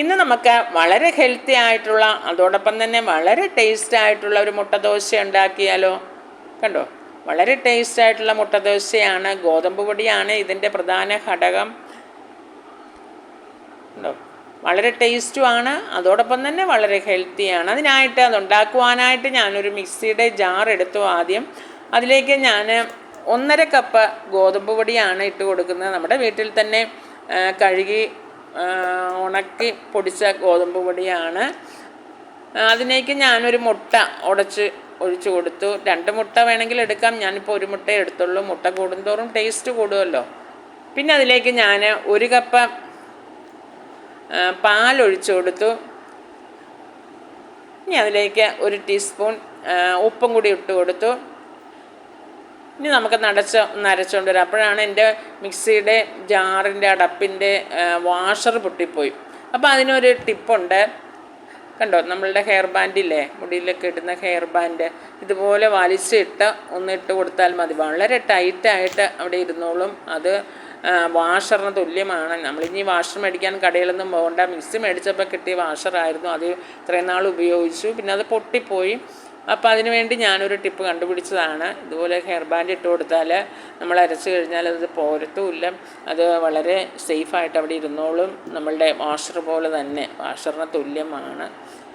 ഇന്ന് നമുക്ക് വളരെ ഹെൽത്തി ആയിട്ടുള്ള അതോടൊപ്പം തന്നെ വളരെ ടേസ്റ്റ് ആയിട്ടുള്ള ഒരു മുട്ട ദോശ ഉണ്ടാക്കിയാലോ? കണ്ടോ? വളരെ ടേസ്റ്റ് ആയിട്ടുള്ള മുട്ട ദോശയാണ് ഗോതമ്പ് പൊടിയാണ് ഇതിന്റെ പ്രധാന ഘടകം. ഉണ്ടോ വളരെ ടേസ്റ്റുമാണ് അതോടൊപ്പം തന്നെ വളരെ ഹെൽത്തിയാണ് അതിനായിട്ട് അതുണ്ടാക്കുവാനായിട്ട് ഞാനൊരു മിക്സിയുടെ ജാർ എടുത്തു ആദ്യം. അതിലേക്ക് ഞാൻ ഒന്നര കപ്പ് ഗോതമ്പ് പൊടിയാണ് ഇട്ട് കൊടുക്കുന്നത്. നമ്മുടെ വീട്ടിൽ തന്നെ കഴുകി ഉണക്കി പൊടിച്ച ഗോതമ്പ് പൊടിയാണ്. അതിലേക്ക് ഞാനൊരു മുട്ട ഉടച്ച് ഒഴിച്ചു കൊടുത്തു. രണ്ട് മുട്ട വേണമെങ്കിൽ എടുക്കാം. ഞാനിപ്പോൾ ഒരു മുട്ട എടുത്തുള്ളൂ. മുട്ട കൂടുന്തോറും ടേസ്റ്റ് കൂടുമല്ലോ പിന്നെ അതിലേക്ക് ഞാൻ ഒരു കപ്പ് പാലൊഴിച്ചു കൊടുത്തു. ഇനി അതിലേക്ക് ഒരു ടീസ്പൂൺ ഉപ്പും കൂടി ഇട്ട് കൊടുത്തു. ഇനി നമുക്ക് നടച്ച് നരച്ചുകൊണ്ട് വരാം. അപ്പോഴാണ് എന്റെ മിക്സിയുടെ ജാറിന്റെ അടപ്പിന്റെ വാഷർ പൊട്ടിപ്പോയി. അപ്പോൾ അതിനൊരു ടിപ്പുണ്ട്. കണ്ടോ നമ്മളുടെ ഹെയർ ബാൻഡില്ലേ മുടിയിലൊക്കെ ഇടുന്ന ഹെയർ ബാൻഡ് ഇതുപോലെ വലിച്ചിട്ട് ഒന്ന് ഇട്ട് കൊടുത്താൽ മതി. വളരെ ടൈറ്റായിട്ട് അവിടെ ഇരുന്നോളും. അത് വാഷറിന് തുല്യമാണ്. നമ്മളിനി വാഷർ മേടിക്കാൻ കടയിലൊന്നും പോകണ്ട. മിക്സി മേടിച്ചപ്പോൾ കിട്ടിയ വാഷറായിരുന്നു അത് ഇത്രയും നാൾ ഉപയോഗിച്ചു. പിന്നെ അത് പൊട്ടിപ്പോയി. അപ്പോൾ അതിന് വേണ്ടി ഞാനൊരു ടിപ്പ് കണ്ടുപിടിച്ചതാണ്. ഇതുപോലെ ഹെയർ ബാൻഡ് ഇട്ട് കൊടുത്താൽ നമ്മൾ അരച്ച് കഴിഞ്ഞാൽ അത് പോരത്തുമില്ല. അത് വളരെ സേഫായിട്ട് അവിടെ ഇരുന്നോളും. നമ്മളുടെ വാഷർ പോലെ തന്നെ. വാഷറിന് തുല്യമാണ്.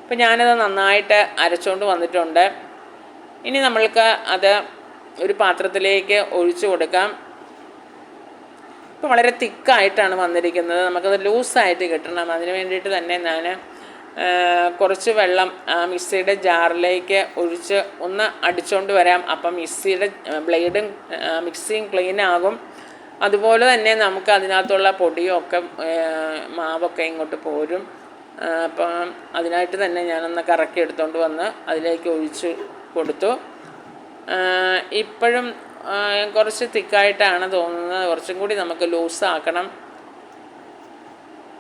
അപ്പോൾ ഞാനത് നന്നായിട്ട് അരച്ചുകൊണ്ട് വന്നിട്ടുണ്ട്. ഇനി നമ്മൾക്ക് അത് ഒരു പാത്രത്തിലേക്ക് ഒഴിച്ചു കൊടുക്കാം. ഇപ്പോൾ വളരെ തിക്കായിട്ടാണ് വന്നിരിക്കുന്നത്. നമുക്കത് ലൂസായിട്ട് കിട്ടണം. അതിന് വേണ്ടിയിട്ട് തന്നെ ഞാൻ കുറച്ച് വെള്ളം മിക്സിയുടെ ജാറിലേക്ക് ഒഴിച്ച് ഒന്ന് അടിച്ചുകൊണ്ട് വരാം. അപ്പം മിക്സിയുടെ ബ്ലേഡും മിക്സിയും ക്ലീൻ ആകും. അതുപോലെ തന്നെ നമുക്ക് അതിനകത്തുള്ള പൊടിയും ഒക്കെ മാവൊക്കെ ഇങ്ങോട്ട് പോരും. അപ്പം അതിനായിട്ട് തന്നെ ഞാനൊന്ന് കറക്കി എടുത്തുകൊണ്ട് വന്ന് അതിലേക്ക് ഒഴിച്ച് കൊടുത്തു. ഇപ്പോഴും കുറച്ച് തിക്കായിട്ടാണ് തോന്നുന്നത്. കുറച്ചും കൂടി നമുക്ക് ലൂസാക്കണം.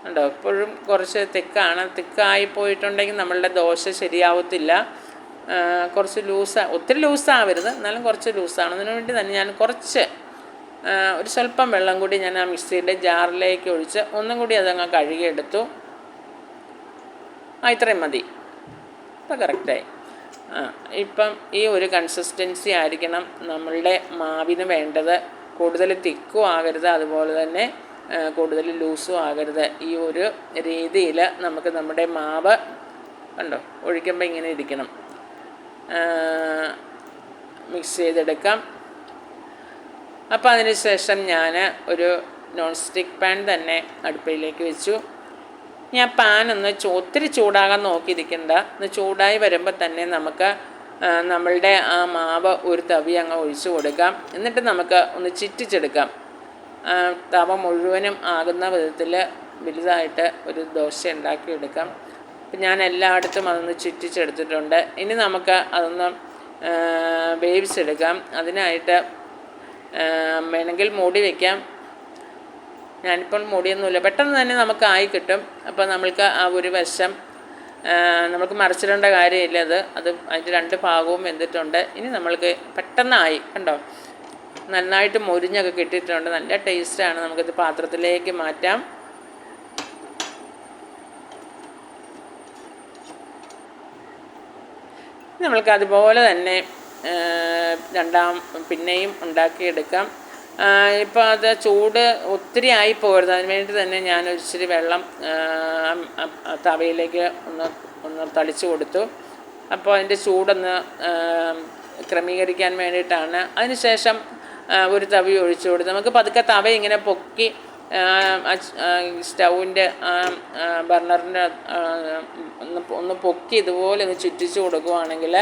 ഉണ്ടോ? എപ്പോഴും കുറച്ച് തിക്കാണ്. തിക്കായി പോയിട്ടുണ്ടെങ്കിൽ നമ്മളുടെ ദോശ ശരിയാവത്തില്ല. കുറച്ച് ലൂസ് ഒത്തിരി ലൂസാവരുത് എന്നാലും കുറച്ച് ലൂസാണ് അതിനു വേണ്ടി തന്നെ ഞാൻ കുറച്ച് ഒരു സ്വല്പം വെള്ളം കൂടി ഞാൻ ആ മിക്സിയുടെ ജാറിലേക്ക് ഒഴിച്ച് ഒന്നും കൂടി അതങ്ങ് കഴുകിയെടുത്തു. ആ ഇത്രയും മതി. ഇപ്പം കറക്റ്റായി ആ ഇപ്പം ഈ ഒരു കൺസിസ്റ്റൻസി ആയിരിക്കണം നമ്മളുടെ മാവിന് വേണ്ടത്. കൂടുതൽ തിക്കും ആകരുത് അതുപോലെ തന്നെ കൂടുതൽ ലൂസും ആകരുത്. ഈ ഒരു രീതിയിൽ നമുക്ക് നമ്മുടെ മാവ് കണ്ടോ ഒഴിക്കുമ്പോൾ ഇങ്ങനെ ഇരിക്കണം. മിക്സ് ചെയ്തെടുക്കാം. അപ്പോൾ അതിന് ശേഷം ഞാൻ ഒരു നോൺ സ്റ്റിക്ക് പാൻ തന്നെ അടുപ്പിലേക്ക് വെച്ചു. ഞാൻ പാൻ ഒന്ന് ഒത്തിരി ചൂടാകാൻ നോക്കിയിരിക്കണ്ട. ഒന്ന് ചൂടായി വരുമ്പോൾ തന്നെ നമുക്ക് നമ്മളുടെ ആ മാവ് ഒരു തവി അങ്ങ് ഒഴിച്ചു കൊടുക്കാം. എന്നിട്ട് നമുക്ക് ഒന്ന് ചിറ്റിച്ചെടുക്കാം. തവ മുഴുവനും ആകുന്ന വിധത്തിൽ വലുതായിട്ട് ഒരു ദോശ ഉണ്ടാക്കിയെടുക്കാം. അപ്പം ഞാൻ എല്ലായിടത്തും അതൊന്ന് ചുറ്റിച്ചെടുത്തിട്ടുണ്ട്. ഇനി നമുക്ക് അതൊന്ന് വേവിച്ചെടുക്കാം. അതിനായിട്ട് വേണമെങ്കിൽ മൂടി വയ്ക്കാം ഞാനിപ്പോൾ മൂടിയൊന്നുമില്ല. പെട്ടെന്ന് തന്നെ നമുക്ക് ആയി കിട്ടും. അപ്പോൾ നമ്മൾക്ക് ആ ഒരു വശം നമുക്ക് മറിച്ചിടേണ്ട കാര്യമില്ല അത്. അത് അതിന്റെ രണ്ട് ഭാഗവും വെന്തിട്ടുണ്ട്. ഇനി നമ്മൾക്ക് പെട്ടെന്നായി കണ്ടോ? നന്നായിട്ട് മൊരിഞ്ഞൊക്കെ കിട്ടിയിട്ടുണ്ട്. നല്ല ടേസ്റ്റാണ് നമുക്കിത് പാത്രത്തിലേക്ക് മാറ്റാം. നമ്മൾക്ക് അതുപോലെ തന്നെ രണ്ടാം പിന്നെയും ഉണ്ടാക്കിയെടുക്കാം. ഇപ്പോൾ അത് ചൂട് ഒത്തിരി ആയി പോകരുത് അതിന് വേണ്ടി തന്നെ ഞാൻ ഒരിച്ചിരി വെള്ളം തവയിലേക്ക് ഒന്ന് ഒന്ന് തളിച്ചു കൊടുത്തു. അപ്പോൾ അതിന്റെ ചൂടൊന്ന് ക്രമീകരിക്കാൻ വേണ്ടിയിട്ടാണ്. അതിന് ശേഷം ആ, ഒരു തവി ഒഴിച്ചു കൊടുത്ത് നമുക്ക് പതുക്കെ തവ ഇങ്ങനെ പൊക്കി സ്റ്റൗവിന്റെ ബർണറിന്റെ ഒന്ന് ഒന്ന് പൊക്കി ഇതുപോലെ ഒന്ന് ചുറ്റിച്ചു കൊടുക്കുവാണെങ്കിൽ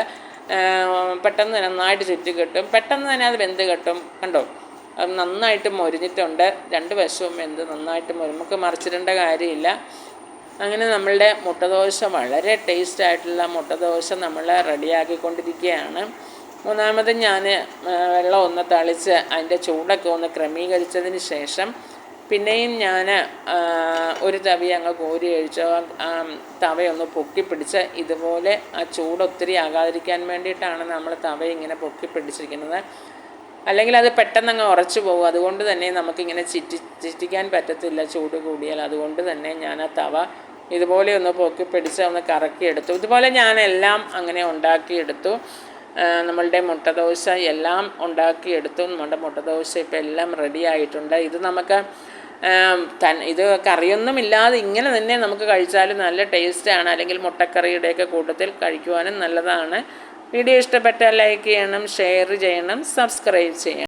പെട്ടെന്ന് നന്നായിട്ട് ചുറ്റി കിട്ടും. പെട്ടെന്ന് തന്നെ അത് വെന്ത് കിട്ടും. കണ്ടോ? അത് നന്നായിട്ട് മൊരിഞ്ഞിട്ടുണ്ട്. രണ്ട് വശവും വെന്ത് നന്നായിട്ട് മൊരി നമുക്ക് മറിച്ചിടേണ്ട കാര്യമില്ല. അങ്ങനെ നമ്മളുടെ മുട്ടദോശ വളരെ ടേസ്റ്റ് ആയിട്ടുള്ള മുട്ടദോശ നമ്മൾ റെഡിയാക്കിക്കൊണ്ടിരിക്കുകയാണ്. മൂന്നാമത് ഞാൻ വെള്ളം ഒന്ന് തളിച്ച് അതിന്റെ ചൂടൊക്കെ ഒന്ന് ക്രമീകരിച്ചതിന് ശേഷം പിന്നെയും ഞാൻ ഒരു തവി അങ്ങ് കോരി കഴിച്ച് തവയൊന്ന് പൊക്കിപ്പിടിച്ച് ഇതുപോലെ ആ ചൂട് ഒത്തിരി ആകാതിരിക്കാൻ വേണ്ടിയിട്ടാണ് നമ്മൾ തവ ഇങ്ങനെ പൊക്കിപ്പിടിച്ചിരിക്കുന്നത് അല്ലെങ്കിൽ അത് പെട്ടെന്ന് അങ്ങ് ഉറച്ചു പോകും. അതുകൊണ്ട് തന്നെ നമുക്കിങ്ങനെ ചിറ്റി ചിറ്റിക്കാൻ പറ്റത്തില്ല ചൂട് കൂടിയാൽ. അതുകൊണ്ട് തന്നെ ഞാൻ ആ തവ ഇതുപോലെ ഒന്ന് പൊക്കിപ്പിടിച്ച് ഒന്ന് കറക്കിയെടുത്തു. ഇതുപോലെ ഞാനെല്ലാം അങ്ങനെ ഉണ്ടാക്കിയെടുത്തു. നമ്മളുടെ മുട്ടദോശ എല്ലാം ഉണ്ടാക്കിയെടുത്തു. നമ്മുടെ മുട്ടദോശ ഇപ്പോൾ എല്ലാം റെഡി ആയിട്ടുണ്ട്. ഇത് നമുക്ക് തൻ ഇത് കറിയൊന്നും ഇല്ലാതെ ഇങ്ങനെ തന്നെ നമുക്ക് കഴിച്ചാൽ നല്ല ടേസ്റ്റാണ് അല്ലെങ്കിൽ മുട്ടക്കറിയുടെയൊക്കെ കൂട്ടത്തിൽ കഴിക്കുവാനും നല്ലതാണ്. വീഡിയോ ഇഷ്ടപ്പെട്ടാൽ ലൈക്ക് ചെയ്യണം ഷെയർ ചെയ്യണം സബ്സ്ക്രൈബ് ചെയ്യണം.